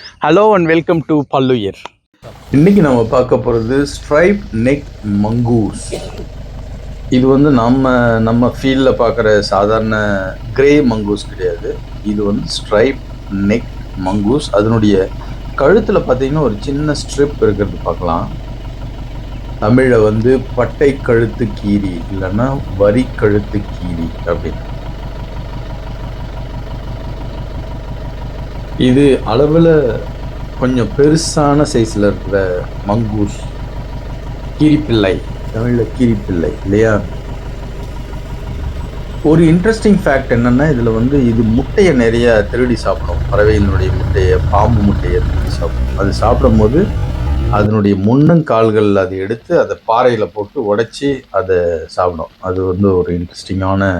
Hello and welcome to பல்லுயர் இன்னைக்கு நம்ம பார்க்க போகிறது ஸ்ட்ரைப் நெக் மங்கூஸ் இது வந்து நம்ம நம்ம ஃபீல்டில் பார்க்குற சாதாரண கிரே மங்கூஸ் கிடையாது. இது வந்து ஸ்ட்ரைப் நெக் மங்கூஸ் அதனுடைய கழுத்தில் பார்த்தீங்கன்னா ஒரு சின்ன ஸ்ட்ரிப் இருக்கிறது பார்க்கலாம். தமிழில் வந்து பட்டை கழுத்து கீரி இல்லைன்னா வரி கழுத்து கீரி அப்படின்னு. இது அளவில் கொஞ்சம் பெருசான சைஸில் இருக்கிற மங்கூஸ். கீரிப்பிள்ளை. தமிழில் கீரிப்பிள்ளை இல்லையா? ஒரு இன்ட்ரெஸ்டிங் ஃபேக்ட் என்னென்னா இதில் வந்து இது முட்டையை நிறைய திருடி சாப்பிடும். பறவைகளுடைய முட்டையை பாம்பு முட்டையை திருடி சாப்பிடும். அது சாப்பிடும்போது அதனுடைய முன்னங்கால்கள் அதை எடுத்து அதை பாறையில் போட்டு உடச்சி அதை சாப்பிடும். அது வந்து ஒரு இன்ட்ரெஸ்டிங்கான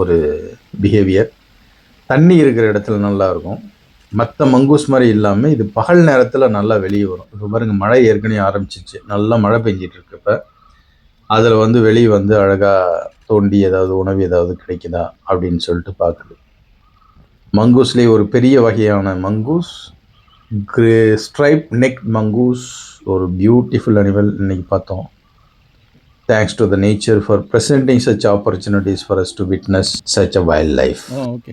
ஒரு பிஹேவியர் தண்ணி இருக்கிற இடத்துல நல்லாயிருக்கும் மற்ற மங்கூஸ் மாதிரி இல்லாமல் இது பகல் நேரத்தில் நல்லா வெளியே வரும். இப்போ பாருங்க மழை ஏற்கனவே ஆரம்பிச்சிச்சு நல்லா மழை பெஞ்சிட்டு இருக்கப்ப அதில் வந்து வெளியே வந்து அழகாக தோண்டி ஏதாவது உணவு ஏதாவது கிடைக்குதா அப்படின்னு சொல்லிட்டு பார்க்குது மங்கூஸ்லேயே ஒரு பெரிய வகையான mongoose grey stripe neck mongoose ஒரு பியூட்டிஃபுல் அனிமல் இன்னைக்கு பார்த்தோம். Thanks to the nature for presenting such opportunities for us to witness such a wild life okay.